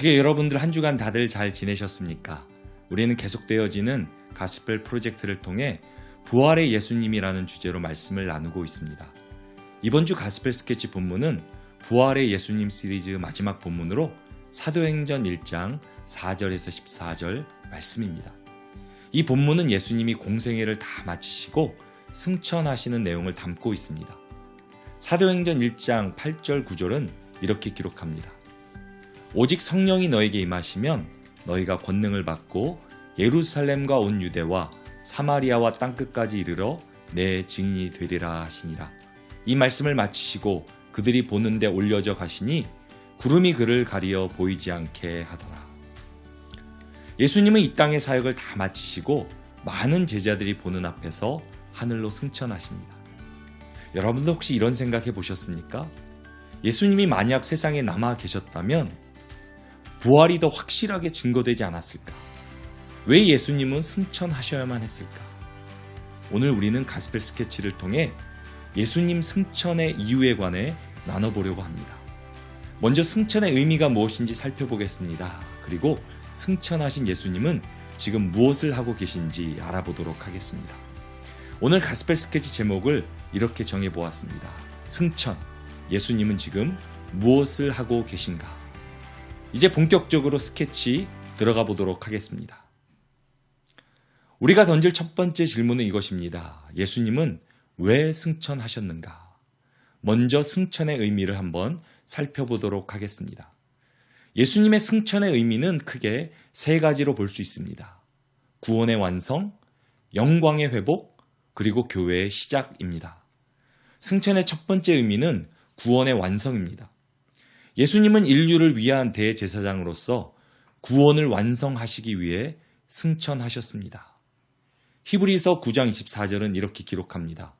어떻게 여러분들 한 주간 다들 잘 지내셨습니까? 우리는 계속되어지는 가스펠 프로젝트를 통해 부활의 예수님이라는 주제로 말씀을 나누고 있습니다. 이번 주 가스펠 스케치 본문은 부활의 예수님 시리즈 마지막 본문으로 사도행전 1장 4절에서 14절 말씀입니다. 이 본문은 예수님이 공생애를 다 마치시고 승천하시는 내용을 담고 있습니다. 사도행전 1장 8절 9절은 이렇게 기록합니다. 오직 성령이 너에게 임하시면 너희가 권능을 받고 예루살렘과 온 유대와 사마리아와 땅끝까지 이르러 내 증인이 되리라 하시니라. 이 말씀을 마치시고 그들이 보는데 올려져 가시니 구름이 그를 가리어 보이지 않게 하더라. 예수님은 이 땅의 사역을 다 마치시고 많은 제자들이 보는 앞에서 하늘로 승천하십니다. 여러분도 혹시 이런 생각해 보셨습니까? 예수님이 만약 세상에 남아 계셨다면 부활이 더 확실하게 증거되지 않았을까? 왜 예수님은 승천하셔야만 했을까? 오늘 우리는 가스펠 스케치를 통해 예수님 승천의 이유에 관해 나눠보려고 합니다. 먼저 승천의 의미가 무엇인지 살펴보겠습니다. 그리고 승천하신 예수님은 지금 무엇을 하고 계신지 알아보도록 하겠습니다. 오늘 가스펠 스케치 제목을 이렇게 정해보았습니다. 승천. 예수님은 지금 무엇을 하고 계신가? 이제 본격적으로 스케치 들어가 보도록 하겠습니다. 우리가 던질 첫 번째 질문은 이것입니다. 예수님은 왜 승천하셨는가? 먼저 승천의 의미를 한번 살펴보도록 하겠습니다. 예수님의 승천의 의미는 크게 세 가지로 볼 수 있습니다. 구원의 완성, 영광의 회복, 그리고 교회의 시작입니다. 승천의 첫 번째 의미는 구원의 완성입니다. 예수님은 인류를 위한 대제사장으로서 구원을 완성하시기 위해 승천하셨습니다. 히브리서 9장 24절은 이렇게 기록합니다.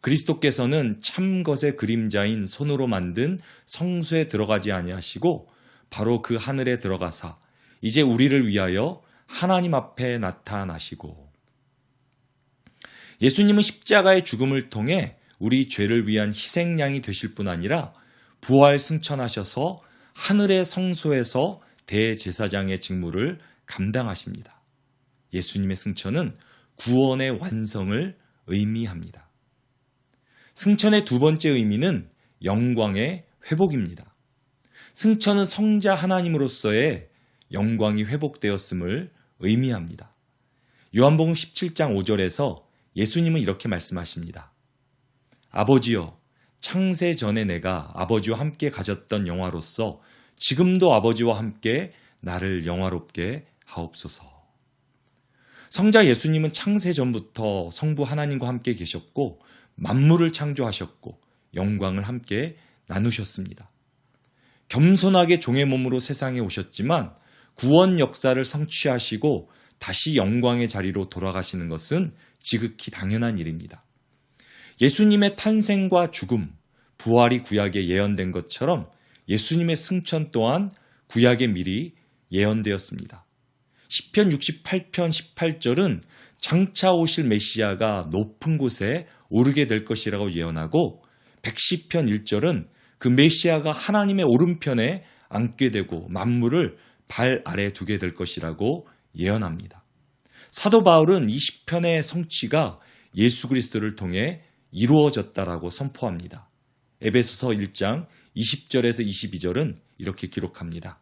그리스도께서는 참 것의 그림자인 손으로 만든 성수에 들어가지 아니하시고 바로 그 하늘에 들어가사 이제 우리를 위하여 하나님 앞에 나타나시고 예수님은 십자가의 죽음을 통해 우리 죄를 위한 희생양이 되실 뿐 아니라 부활 승천하셔서 하늘의 성소에서 대제사장의 직무를 감당하십니다. 예수님의 승천은 구원의 완성을 의미합니다. 승천의 두 번째 의미는 영광의 회복입니다. 승천은 성자 하나님으로서의 영광이 회복되었음을 의미합니다. 요한복음 17장 5절에서 예수님은 이렇게 말씀하십니다. 아버지여, 창세 전에 내가 아버지와 함께 가졌던 영화로서 지금도 아버지와 함께 나를 영화롭게 하옵소서. 성자 예수님은 창세 전부터 성부 하나님과 함께 계셨고 만물을 창조하셨고 영광을 함께 나누셨습니다. 겸손하게 종의 몸으로 세상에 오셨지만 구원 역사를 성취하시고 다시 영광의 자리로 돌아가시는 것은 지극히 당연한 일입니다. 예수님의 탄생과 죽음, 부활이 구약에 예언된 것처럼 예수님의 승천 또한 구약에 미리 예언되었습니다. 10편 68편 18절은 장차 오실 메시아가 높은 곳에 오르게 될 것이라고 예언하고 110편 1절은 그 메시아가 하나님의 오른편에 앉게 되고 만물을 발 아래 두게 될 것이라고 예언합니다. 사도 바울은 20편의 성취가 예수 그리스도를 통해 이루어졌다라고 선포합니다. 에베소서 1장 20절에서 22절은 이렇게 기록합니다.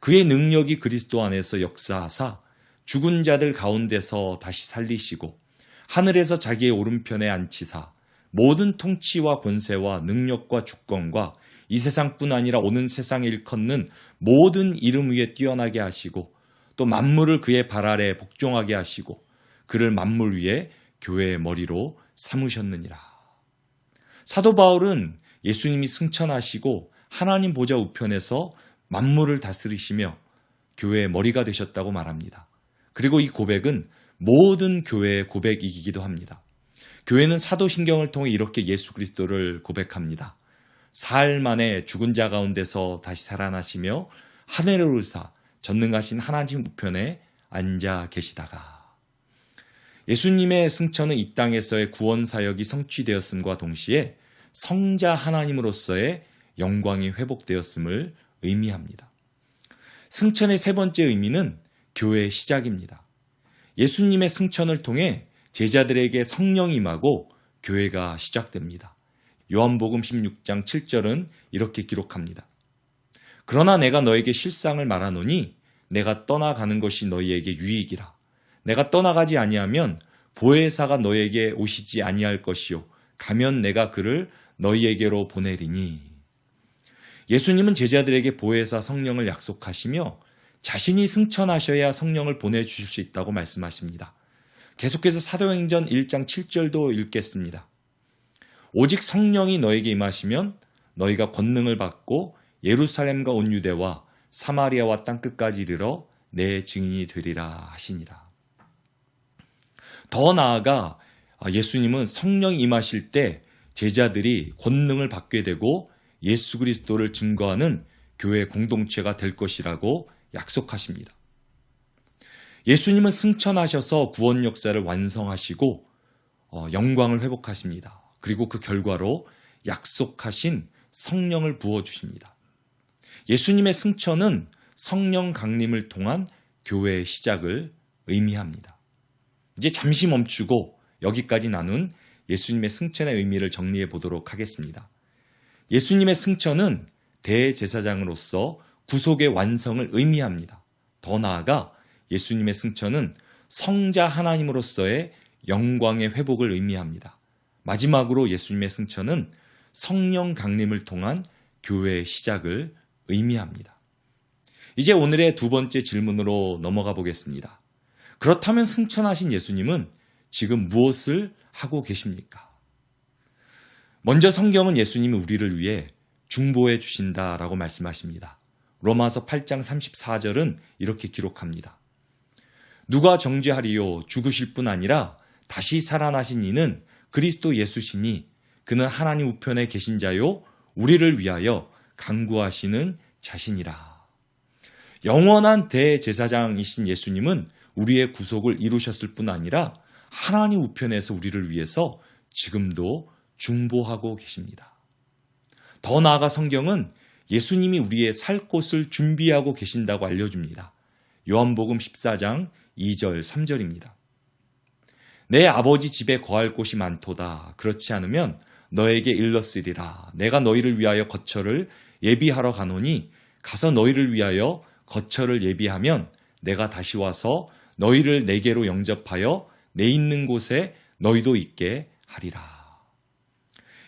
그의 능력이 그리스도 안에서 역사하사 죽은 자들 가운데서 다시 살리시고 하늘에서 자기의 오른편에 앉히사 모든 통치와 권세와 능력과 주권과 이 세상뿐 아니라 오는 세상에 일컫는 모든 이름 위에 뛰어나게 하시고 또 만물을 그의 발 아래 복종하게 하시고 그를 만물 위에 교회의 머리로 삼으셨느니라. 사도 바울은 예수님이 승천하시고 하나님 보좌 우편에서 만물을 다스리시며 교회의 머리가 되셨다고 말합니다. 그리고 이 고백은 모든 교회의 고백이기도 합니다. 교회는 사도신경을 통해 이렇게 예수 그리스도를 고백합니다. 사흘 만에 죽은 자 가운데서 다시 살아나시며 하늘에 오르사 전능하신 하나님 우편에 앉아 계시다가 예수님의 승천은 이 땅에서의 구원 사역이 성취되었음과 동시에 성자 하나님으로서의 영광이 회복되었음을 의미합니다. 승천의 세 번째 의미는 교회의 시작입니다. 예수님의 승천을 통해 제자들에게 성령이 임하고 교회가 시작됩니다. 요한복음 16장 7절은 이렇게 기록합니다. 그러나 내가 너에게 실상을 말하노니 내가 떠나가는 것이 너희에게 유익이라. 내가 떠나가지 아니하면 보혜사가 너에게 오시지 아니할 것이요 가면 내가 그를 너희에게로 보내리니. 예수님은 제자들에게 보혜사 성령을 약속하시며 자신이 승천하셔야 성령을 보내 주실 수 있다고 말씀하십니다. 계속해서 사도행전 1장 7절도 읽겠습니다. 오직 성령이 너에게 임하시면 너희가 권능을 받고 예루살렘과 온 유대와 사마리아와 땅 끝까지 이르러 내 증인이 되리라 하시니라. 더 나아가 예수님은 성령이 임하실 때 제자들이 권능을 받게 되고 예수 그리스도를 증거하는 교회 공동체가 될 것이라고 약속하십니다. 예수님은 승천하셔서 구원 역사를 완성하시고 어, 영광을 회복하십니다. 그리고 그 결과로 약속하신 성령을 부어 주십니다. 예수님의 승천은 성령 강림을 통한 교회의 시작을 의미합니다. 이제 잠시 멈추고 여기까지 나눈 예수님의 승천의 의미를 정리해 보도록 하겠습니다. 예수님의 승천은 대제사장으로서 구속의 완성을 의미합니다. 더 나아가 예수님의 승천은 성자 하나님으로서의 영광의 회복을 의미합니다. 마지막으로 예수님의 승천은 성령 강림을 통한 교회의 시작을 의미합니다. 이제 오늘의 두 번째 질문으로 넘어가 보겠습니다. 그렇다면 승천하신 예수님은 지금 무엇을 하고 계십니까? 먼저 성경은 예수님이 우리를 위해 중보해 주신다라고 말씀하십니다. 로마서 8장 34절은 이렇게 기록합니다. 누가 정죄하리요 죽으실 뿐 아니라 다시 살아나신 이는 그리스도 예수시니 그는 하나님 우편에 계신 자요 우리를 위하여 강구하시는 자신이라. 영원한 대제사장이신 예수님은 우리의 구속을 이루셨을 뿐 아니라 하나님 우편에서 우리를 위해서 지금도 중보하고 계십니다. 더 나아가 성경은 예수님이 우리의 살 곳을 준비하고 계신다고 알려줍니다. 요한복음 14장 2절 3절입니다. 내 아버지 집에 거할 곳이 많도다. 그렇지 않으면 너에게 일렀으리라. 내가 너희를 위하여 거처를 예비하러 가노니 가서 너희를 위하여 거처를 예비하면 내가 다시 와서 너희를 내게로 영접하여 내 있는 곳에 너희도 있게 하리라.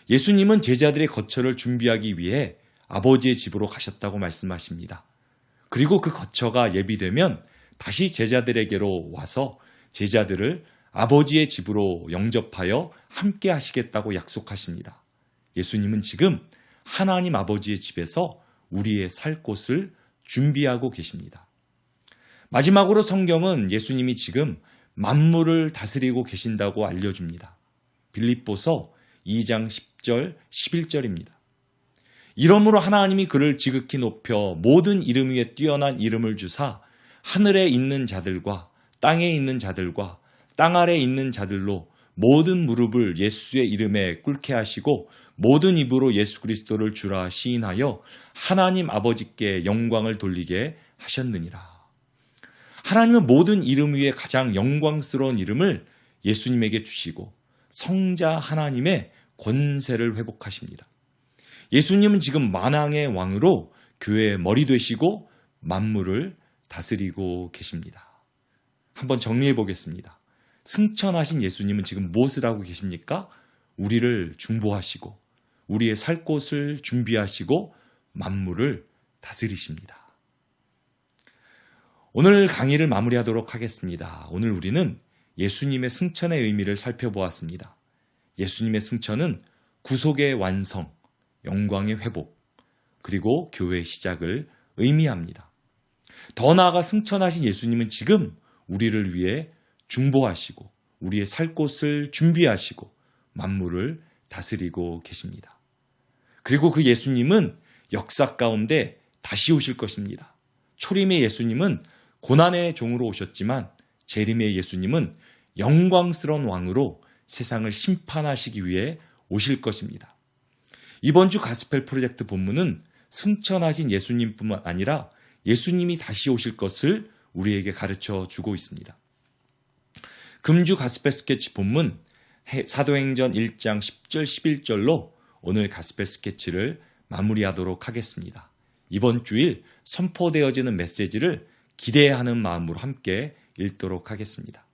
예수님은 제자들의 거처를 준비하기 위해 아버지의 집으로 가셨다고 말씀하십니다. 그리고 그 거처가 예비되면 다시 제자들에게로 와서 제자들을 아버지의 집으로 영접하여 함께 하시겠다고 약속하십니다. 예수님은 지금 하나님 아버지의 집에서 우리의 살 곳을 준비하고 계십니다. 마지막으로 성경은 예수님이 지금 만물을 다스리고 계신다고 알려줍니다. 빌립보서 2장 10절, 11절입니다. 이러므로 하나님이 그를 지극히 높여 모든 이름 위에 뛰어난 이름을 주사 하늘에 있는 자들과 땅에 있는 자들과 땅 아래 있는 자들로 모든 무릎을 예수의 이름에 꿇게 하시고 모든 입으로 예수 그리스도를 주라 시인하여 하나님 아버지께 영광을 돌리게 하셨느니라. 하나님은 모든 이름 위에 가장 영광스러운 이름을 예수님에게 주시고 성자 하나님의 권세를 회복하십니다. 예수님은 지금 만왕의 왕으로 교회의 머리 되시고 만물을 다스리고 계십니다. 한번 정리해 보겠습니다. 승천하신 예수님은 지금 무엇을 하고 계십니까? 우리를 중보하시고 우리의 살 곳을 준비하시고 만물을 다스리십니다. 오늘 강의를 마무리하도록 하겠습니다. 오늘 우리는 예수님의 승천의 의미를 살펴보았습니다. 예수님의 승천은 구속의 완성, 영광의 회복, 그리고 교회의 시작을 의미합니다. 더 나아가 승천하신 예수님은 지금 우리를 위해 중보하시고 우리의 살 곳을 준비하시고 만물을 다스리고 계십니다. 그리고 그 예수님은 역사 가운데 다시 오실 것입니다. 초림의 예수님은 고난의 종으로 오셨지만 재림의 예수님은 영광스러운 왕으로 세상을 심판하시기 위해 오실 것입니다. 이번 주 가스펠 프로젝트 본문은 승천하신 예수님뿐만 아니라 예수님이 다시 오실 것을 우리에게 가르쳐 주고 있습니다. 금주 가스펠 스케치 본문 해- 사도행전 1장 10절 11절로 오늘 가스펠 스케치를 마무리하도록 하겠습니다. 이번 주일 선포되어지는 메시지를 기대하는 마음으로 함께 읽도록 하겠습니다.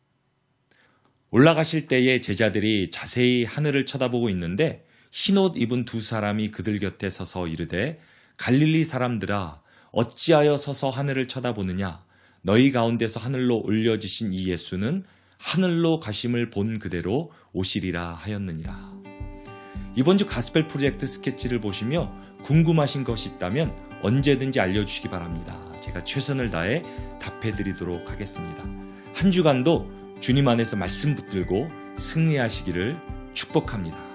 올라가실 때에 제자들이 자세히 하늘을 쳐다보고 있는데 흰옷 입은 두 사람이 그들 곁에 서서 이르되 갈릴리 사람들아 어찌하여 서서 하늘을 쳐다보느냐 너희 가운데서 하늘로 올려지신 이 예수는 하늘로 가심을 본 그대로 오시리라 하였느니라. 이번 주 가스펠 프로젝트 스케치를 보시며 궁금하신 것이 있다면 언제든지 알려주시기 바랍니다. 제가 최선을 다해 답해 드리도록 하겠습니다. 한 주간도 주님 안에서 말씀 붙들고 승리하시기를 축복합니다.